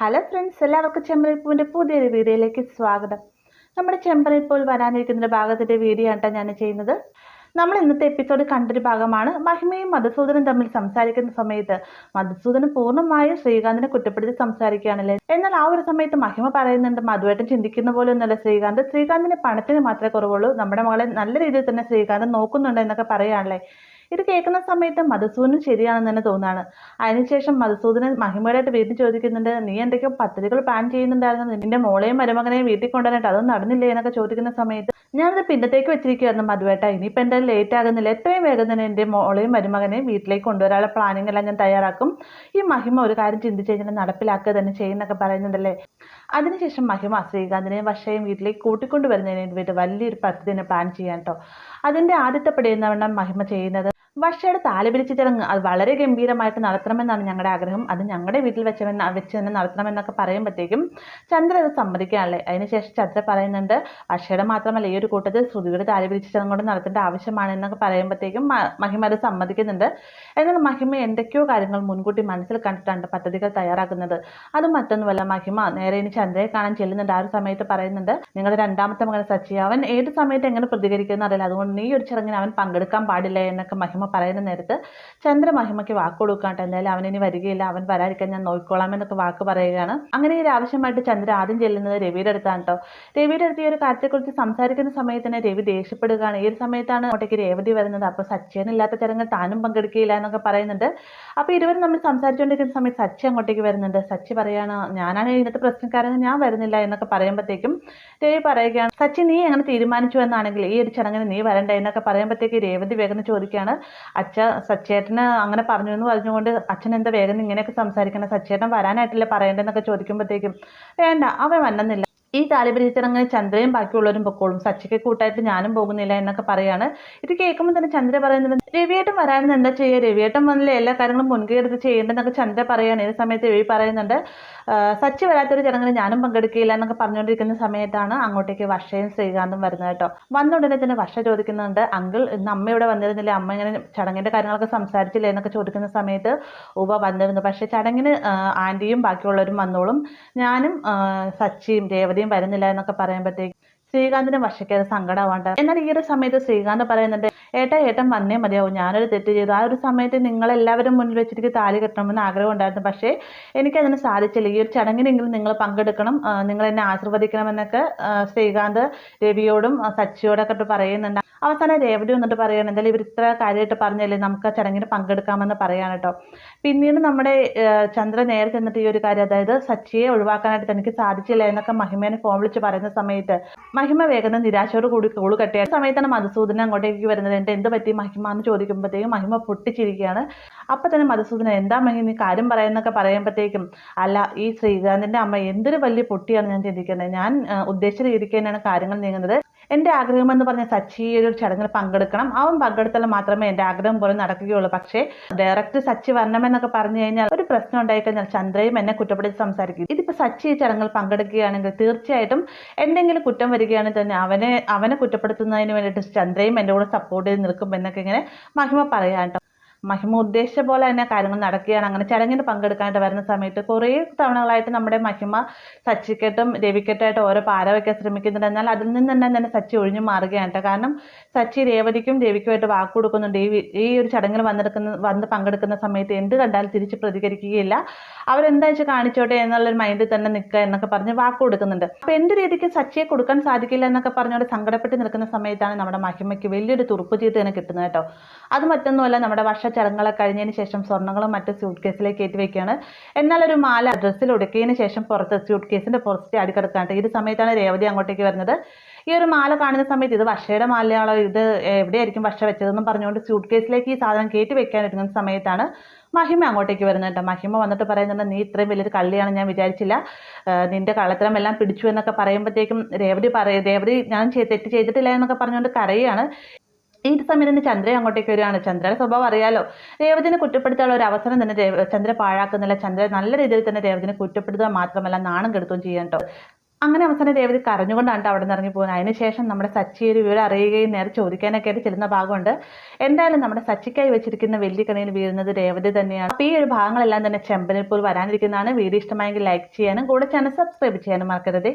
Hello friends എല്ലാവർക്കും ചെമ്പരപ്പൂവിന്റെ പുതിയൊരു വീഡിയോയിലേക്ക് സ്വാഗതം. നമ്മുടെ ചെമ്പരപ്പൂവിൽ വരാനിരിക്കുന്ന ഭാഗത്തിന്റെ വീഡിയോ ആണ് ഞാൻ ചെയ്യുന്നത്. നമ്മൾ ഇന്നത്തെ എപ്പിസോഡ് കണ്ടൊരു ഭാഗമാണ് മഹിമയും മധുസൂദനും തമ്മിൽ സംസാരിക്കുന്ന സമയത്ത് മധുസൂദനൻ പൂർണമായും ശ്രീകാന്തിനെ കുറ്റപ്പെടുത്തി സംസാരിക്കുകയാണല്ലേ? എന്നാൽ ആ ഒരു സമയത്ത് മഹിമ പറയുന്നുണ്ട് മധുവേട്ടൻ ചിന്തിക്കുന്ന പോലെ ഒന്നുമല്ല ശ്രീകാന്ത്. ശ്രീകാന്തിന് പണത്തിന് മാത്രമേ കുറവുള്ളൂ. നമ്മുടെ മകളെ നല്ല രീതിയിൽ തന്നെ ശ്രീകാന്ത് നോക്കുന്നുണ്ട് എന്നൊക്കെ പറയുകയാണല്ലേ ഇത് കേൾക്കുന്ന സമയത്ത് മധുസൂദനും ശരിയാണെന്ന് തന്നെ തോന്നാണ്. അതിനുശേഷം മധുസൂദനൻ മഹിമയോടായിട്ട് വീട്ടിൽ ചോദിക്കുന്നുണ്ട് നീ എന്തൊക്കെയോ പദ്ധതികൾ പ്ലാൻ ചെയ്യുന്നുണ്ടായിരുന്നു. നിന്റെ മോളെയും മരുമകനെയും വീട്ടിൽ കൊണ്ടുവന്നിട്ട് അതൊന്നും നടന്നില്ലേ? എന്നൊക്കെ ചോദിക്കുന്ന സമയത്ത് ഞാനത് പിന്നത്തേക്ക് വെച്ചിരിക്കുകയായിരുന്നു മധുവേട്ട. ഇനിയിപ്പോൾ എന്തായാലും ലേറ്റ് ആകുന്നില്ല. എത്രയും വേഗം തന്നെ എന്റെ മോളെയും മരുമകനെയും വീട്ടിലേക്ക് കൊണ്ടുവരാനുള്ള പ്ലാനിങ് എല്ലാം ഞാൻ തയ്യാറാക്കും. ഈ മഹിമ ഒരു കാര്യം ചിന്തിച്ച് കഴിഞ്ഞാൽ നടപ്പിലാക്കുക തന്നെ ചെയ്യുന്നൊക്കെ പറയുന്നുണ്ടല്ലേ? അതിനുശേഷം മഹിമ ശ്രീകാന്തിനെയും വശയും വീട്ടിലേക്ക് കൂട്ടിക്കൊണ്ടുവരുന്നതിന് വേണ്ടി വലിയൊരു പദ്ധതി തന്നെ പ്ലാൻ ചെയ്യാൻ കേട്ടോ അതിന്റെ ആദ്യത്തെ പടിയെന്നവണ്ണം മഹിമ ചെയ്യുന്നത് വർഷയുടെ താലി ചടങ്ങ് അത് വളരെ ഗംഭീരമായിട്ട് നടത്തണമെന്നാണ് ഞങ്ങളുടെ ആഗ്രഹം. അത് ഞങ്ങളുടെ വീട്ടിൽ വെച്ചവെന്ന് വെച്ച് തന്നെ നടത്തണമെന്നൊക്കെ പറയുമ്പോഴത്തേക്കും ചന്ദ്ര അത് സമ്മതിക്കാനല്ലേ അതിനുശേഷം ചന്ദ്ര പറയുന്നുണ്ട് വർഷയുടെ മാത്രമല്ല ഈ ഒരു കൂട്ടത്തിൽ ശ്രുതിയുടെ താലി പിരിച്ച കൊണ്ട് നടത്തേണ്ട ആവശ്യമാണ് എന്നൊക്കെ പറയുമ്പോഴത്തേക്കും മഹിമ അത് സമ്മതിക്കുന്നുണ്ട്. എന്നാൽ മഹിമ എന്തൊക്കെയോ കാര്യങ്ങൾ മുൻകൂട്ടി മനസ്സിൽ കണ്ടിട്ടാണ് പദ്ധതികൾ തയ്യാറാക്കുന്നത്. അത് മറ്റൊന്നുമല്ല മഹിമ നേരെ ഇനി ചന്ദ്രയെ കാണാൻ ചെല്ലുന്നുണ്ട്. ആ ഒരു സമയത്ത് പറയുന്നുണ്ട് നിങ്ങളുടെ രണ്ടാമത്തെ മകൻ സച്ചി അവൻ ഏത് സമയത്ത് എങ്ങനെ പ്രതികരിക്കുന്ന അറിയില്ല. അതുകൊണ്ട് നീ ഒരു ചടങ്ങിന് അവൻ പങ്കെടുക്കാൻ പാടില്ല എന്നൊക്കെ മഹിമ പറയുന്ന നേരത്ത് ചന്ദ്രമഹിമയ്ക്ക് വാക്ക് കൊടുക്കാണ്ട് എന്തായാലും അവൻ ഇനി വരികയില്ല അവൻ വരാതിരിക്കാൻ ഞാൻ നോക്കിക്കോളാം എന്നൊക്കെ വാക്ക് പറയുകയാണ്. അങ്ങനെ ഒരു ആവശ്യമായിട്ട് ചന്ദ്ര ആദ്യം ചെല്ലുന്നത് രവിയുടെ അടുത്താണ് കേട്ടോ രവിയുടെ അടുത്ത് ഈ ഒരു കാര്യത്തെക്കുറിച്ച് സംസാരിക്കുന്ന സമയത്ത് തന്നെ രവി ദേഷ്യപ്പെടുകയാണ്. ഈ ഒരു സമയത്താണ് അങ്ങോട്ടേക്ക് രേവതി വരുന്നത്. അപ്പോൾ സച്ചേനില്ലാത്ത ചടങ്ങ് താനും പങ്കെടുക്കുകയില്ല എന്നൊക്കെ പറയുന്നുണ്ട്. അപ്പോൾ ഇരുവരും നമ്മൾ സംസാരിച്ചുകൊണ്ടിരിക്കുന്ന സമയത്ത് സച്ചി അങ്ങോട്ടേക്ക് വരുന്നുണ്ട്. സച്ചി പറയാണ് ഞാനാണ് ഇന്നത്തെ പ്രശ്നക്കാരൻ ഞാൻ വരുന്നില്ല എന്നൊക്കെ പറയുമ്പോഴത്തേക്കും രവി പറയുകയാണ് സച്ചി നീ എങ്ങനെ തീരുമാനിച്ചു എന്നാണെങ്കിൽ ഈ ഒരു ചടങ്ങിന് നീ വരണ്ട എന്നൊക്കെ പറയുമ്പോഴത്തേക്ക് രേവതി വേഗം ചോദിക്കുകയാണ്. അച്ഛ സച്ചേട്ടന് അങ്ങനെ പറഞ്ഞു എന്ന് പറഞ്ഞുകൊണ്ട് അച്ഛൻ എന്താ വേഗം ഇങ്ങനെയൊക്കെ സംസാരിക്കണം? സച്ചേട്ടൻ വരാനായിട്ടില്ല പറയേണ്ടതെന്നൊക്കെ ചോദിക്കുമ്പോഴത്തേക്കും വേണ്ട അവൻ വന്നെന്നില്ല. ഈ താലിപരിച്ചടങ്ങനെ ചന്ദ്രയും ബാക്കിയുള്ളവരും പൊക്കോളും. സച്ചിക്ക് കൂട്ടായിട്ട് ഞാനും പോകുന്നില്ല എന്നൊക്കെ പറയാണ്. ഇത് കേൾക്കുമ്പോൾ തന്നെ ചന്ദ്ര പറയുന്നുണ്ട് രവിയേട്ടൻ വരാനെന്ന് എന്താ ചെയ്യുക രവിയേട്ടൻ വന്നില്ല? എല്ലാ കാര്യങ്ങളും മുൻകൈ എടുത്ത് ചെയ്യേണ്ടതെന്നൊക്കെ ചന്ദ്ര പറയാണ് ഈ സമയത്ത് രവി പറയുന്നുണ്ട്? "ആ, സച്ചി വരാത്തൊരു ചടങ്ങിന് ഞാനും പങ്കെടുക്കില്ല എന്നൊക്കെ പറഞ്ഞുകൊണ്ടിരിക്കുന്ന സമയത്താണ് അങ്ങോട്ടേക്ക് വർഷയും ശ്രീകാന്തും വരുന്നത് കേട്ടോ. വന്ന ഉടനെ തന്നെ വർഷ ചോദിക്കുന്നുണ്ട്. അങ്കിൾ ഇന്ന് അമ്മ ഇവിടെ വന്നിരുന്നില്ല? അമ്മ ഇങ്ങനെ ചടങ്ങിന്റെ കാര്യങ്ങളൊക്കെ സംസാരിച്ചില്ലേ എന്നൊക്കെ ചോദിക്കുന്ന സമയത്ത് ഉവ വന്നിരുന്നു. പക്ഷേ ചടങ്ങിന് ആന്റിയും ബാക്കിയുള്ളവരും വന്നോളും. ഞാനും സച്ചിയും രേവതിയും വരുന്നില്ല എന്നൊക്കെ പറയുമ്പോഴത്തേക്ക് ശ്രീകാന്തിന് വർഷക്കേറെ സങ്കടമാവാണ്ട് എന്നാൽ ഈ ഒരു സമയത്ത് ശ്രീകാന്ത് പറയുന്നുണ്ട് ഏട്ടാ ഏട്ടൻ വന്നേ മതിയാവും. ഞാനൊരു തെറ്റ് ചെയ്തു. ആ ഒരു സമയത്ത് നിങ്ങളെല്ലാവരും മുന്നിൽ വെച്ചിട്ട് താലി കെട്ടണമെന്ന് ആഗ്രഹം ഉണ്ടായിരുന്നു. പക്ഷേ എനിക്കതിന് സാധിച്ചില്ല. ഈ ഒരു ചടങ്ങിനെങ്കിലും നിങ്ങൾ പങ്കെടുക്കണം നിങ്ങൾ എന്നെ ആശീർവദിക്കണമെന്നൊക്കെ ശ്രീകാന്ത് രവിയോടും സച്ചിയോടൊക്കെ പറയുന്നുണ്ട്. അവസാനം രേവതി വന്നിട്ട് പറയുകയാണ് എന്തായാലും ഇവർ ഇത്ര കാര്യമായിട്ട് പറഞ്ഞല്ലേ നമുക്ക് ആ ചടങ്ങിന് പങ്കെടുക്കാമെന്ന് പറയാണ് കേട്ടോ പിന്നീട് നമ്മുടെ ചന്ദ്ര നേരെ ചെന്നിട്ട് ഈ ഒരു കാര്യം അതായത് സച്ചിയെ ഒഴിവാക്കാനായിട്ട് തനിക്ക് സാധിച്ചില്ല എന്നൊക്കെ മഹിമേനെ ഫോൺ വിളിച്ച് പറയുന്ന സമയത്ത് മഹിമ വേഗം നിരാശയോട് കൂടി കോൾ കട്ടിയ സമയത്താണ് മധുസൂദന അങ്ങോട്ടേക്ക് വരുന്നത്. എന്റെ എന്ത് പറ്റി മഹിമ എന്ന് ചോദിക്കുമ്പോഴത്തേക്കും മഹിമ പൊട്ടിച്ചിരിക്കുകയാണ്. അപ്പം തന്നെ മധുസൂദന എന്താ മഹിമ കാര്യം പറയുന്നൊക്കെ പറയുമ്പോഴത്തേക്കും അല്ല ഈ ശ്രീകാന്തിന്റെ അമ്മ എന്തൊരു വലിയ പൊട്ടിയാണ് ഞാൻ ചിന്തിക്കുന്നത്. ഞാൻ ഉദ്ദേശിച്ച രീതിക്ക് തന്നെയാണ് കാര്യങ്ങൾ നീങ്ങുന്നത്. എന്റെ ആഗ്രഹം എന്ന് പറഞ്ഞ സച്ചി ഒരു ചടങ്ങിൽ പങ്കെടുക്കണം. അവൻ പങ്കെടുത്താൽ മാത്രമേ എന്റെ ആഗ്രഹം പോലെ നടക്കുകയുള്ളൂ. പക്ഷേ ഡയറക്റ്റ് സച്ചി വരണമെന്നൊക്കെ പറഞ്ഞു കഴിഞ്ഞാൽ ഒരു പ്രശ്നം ഉണ്ടായിക്കഴിഞ്ഞാൽ ചന്ദ്രയും എന്നെ കുറ്റപ്പെടുത്തി സംസാരിക്കും. ഇതിപ്പോൾ സച്ചി ഈ ചടങ്ങിൽ പങ്കെടുക്കുകയാണെങ്കിൽ തീർച്ചയായിട്ടും എന്തെങ്കിലും കുറ്റം വരികയാണെങ്കിൽ തന്നെ അവനെ അവനെ കുറ്റപ്പെടുത്തുന്നതിന് വേണ്ടിയിട്ട് ചന്ദ്രയും എന്റെ കൂടെ സപ്പോർട്ട് ചെയ്ത് നിൽക്കും എന്നൊക്കെ ഇങ്ങനെ മഹിമ പറയാം കേട്ടോ മഹിമ ഉദ്ദേശിച്ച പോലെ തന്നെ കാര്യങ്ങൾ നടക്കുകയാണ്. അങ്ങനെ ചടങ്ങിന് പങ്കെടുക്കാനായിട്ട് വരുന്ന സമയത്ത് കുറേ തവണകളായിട്ട് നമ്മുടെ മഹിമ സച്ചിക്കെട്ടും രവിക്കെട്ടായിട്ട് ഓരോ പാര വയ്ക്കാൻ ശ്രമിക്കുന്നുണ്ട്. എന്നാൽ അതിൽ നിന്ന് തന്നെ തന്നെ സച്ചി ഒഴിഞ്ഞു മാറുകയാണ് കാരണം സച്ചി രേവതിക്കും രവിക്കുമായിട്ട് വാക്ക് കൊടുക്കുന്നുണ്ട്. ഈ ഈ ഒരു ചടങ്ങിൽ വന്നെടുക്കുന്ന വന്ന് പങ്കെടുക്കുന്ന സമയത്ത് എന്ത് കണ്ടാലും തിരിച്ച് പ്രതികരിക്കുകയില്ല. അവരെന്താ വെച്ചാൽ കാണിച്ചോട്ടെ എന്നുള്ളൊരു മൈൻഡിൽ തന്നെ നിൽക്കുക എന്നൊക്കെ പറഞ്ഞ് വാക്ക് കൊടുക്കുന്നുണ്ട്. അപ്പോൾ എന്ത് രീതിക്ക് സച്ചിയെ കൊടുക്കാൻ സാധിക്കില്ല എന്നൊക്കെ പറഞ്ഞുകൊണ്ട് സങ്കടപ്പെട്ട് നിൽക്കുന്ന സമയത്താണ് നമ്മുടെ മഹിമയ്ക്ക് വലിയൊരു തുറുപ്പ് ചീട്ട് തന്നെ കിട്ടുന്നത് കേട്ടോ. അത് മറ്റൊന്നുമല്ല നമ്മുടെ വർഷ ചടങ്ങുകളൊക്കെ കഴിഞ്ഞതിന് ശേഷം സ്വർണങ്ങളും മറ്റ് സ്യൂട്ട് കേസിലേക്ക് കയറ്റി വെക്കുകയാണ്. എന്നാൽ ഒരു മാല ഡ്രസ്സിൽ ഒടുക്കിയതിന് ശേഷം പുറത്ത് സ്യൂട്ട് കേസിന്റെ പുറത്ത് ചാടിക്കിടക്കാണ്ട് ഈ സമയത്താണ് രേവതി അങ്ങോട്ടേക്ക് വരുന്നത്. ഈ ഒരു മാല കാണുന്ന സമയത്ത് ഇത് വർഷയുടെ മാലയാണോ? ഇത് എവിടെയായിരിക്കും വർഷ വെച്ചതെന്നും പറഞ്ഞുകൊണ്ട് സ്യൂട്ട് കേസിലേക്ക് ഈ സാധനം കയറ്റി വെക്കാൻ ഒരുങ്ങുന്ന സമയത്താണ് മഹിമ അങ്ങോട്ടേക്ക് വരുന്നത് കേട്ടോ. മഹിമ വന്നിട്ട് പറയുന്നുണ്ട് നീ ഇത്രയും വലിയൊരു കള്ളിയാണ് ഞാൻ വിചാരിച്ചില്ല. നിന്റെ കള്ളത്തരം എല്ലാം പിടിച്ചു എന്നൊക്കെ പറയുമ്പോഴത്തേക്കും രേവതി പറയും രേവതി ഞാൻ തെറ്റ് ചെയ്തിട്ടില്ല എന്നൊക്കെ പറഞ്ഞുകൊണ്ട് കരയാണ് ഈ സമയത്ത് തന്നെ ചന്ദ്ര അങ്ങോട്ടേക്ക് വരികയാണ്. ചന്ദ്രയുടെ സ്വഭാവം അറിയാലോ. രേവതിനെ കുറ്റപ്പെടുത്താനുള്ള ഒരു അവസരം തന്നെ ചന്ദ്ര പാഴാക്കുന്നില്ല. ചന്ദ്ര നല്ല രീതിയിൽ തന്നെ രേവതിനെ കുറ്റപ്പെടുത്തുക മാത്രമല്ല നാണം കെടുത്തുകയും ചെയ്യാൻ അങ്ങനെ അവസാനം രേവതി കരഞ്ഞുകൊണ്ടാണ് അവിടെ നിന്ന് ഇറങ്ങി പോകുന്നത് അതിനുശേഷം നമ്മുടെ സച്ചി ഒരു വിവരം അറിയുകയും നേരെ ചോദിക്കാനൊക്കെ ആയിട്ട് ചെല്ലുന്ന ഭാഗമുണ്ട്. എന്തായാലും നമ്മുടെ സച്ചിക്കായി വെച്ചിരിക്കുന്ന വലിയ കണിയിൽ വീഴുന്നത് രേവതി തന്നെയാണ്. അപ്പോൾ ഈ ഒരു ഭാഗങ്ങളെല്ലാം തന്നെ ചെമ്പനിൽ പോൽ വരാനിരിക്കുന്നതാണ്. വീഡിയോ ഇഷ്ടമായെങ്കിൽ ലൈക്ക് ചെയ്യാനും കൂടെ ചാനൽ സബ്സ്ക്രൈബ് ചെയ്യാനും മറക്കരുത്.